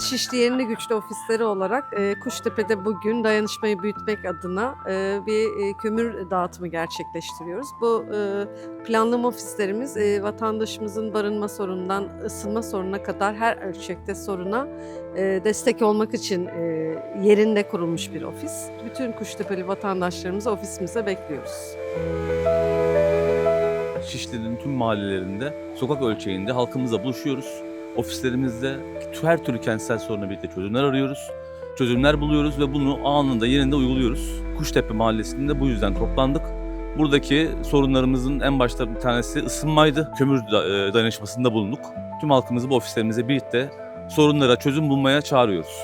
Şişli Yerine Güçlü ofisleri olarak e, Kuştepe'de bugün dayanışmayı büyütmek adına e, bir e, kömür dağıtımı gerçekleştiriyoruz. Bu e, planlama ofislerimiz e, vatandaşımızın barınma sorunundan ısınma sorununa kadar her ölçekte soruna e, destek olmak için e, yerinde kurulmuş bir ofis. Bütün Kuştepeli vatandaşlarımızı ofisimize bekliyoruz. Şişli'nin tüm mahallelerinde, sokak ölçeğinde halkımızla buluşuyoruz. Ofislerimizde her türlü kentsel soruna birlikte çözümler arıyoruz. Çözümler buluyoruz ve bunu anında yerinde uyguluyoruz. Kuştepe Mahallesi'nde bu yüzden toplandık. Buradaki sorunlarımızın en başta bir tanesi ısınmaydı. Kömür e, dayanışmasında bulunduk. Tüm halkımızı bu ofislerimize birlikte sorunlara çözüm bulmaya çağırıyoruz.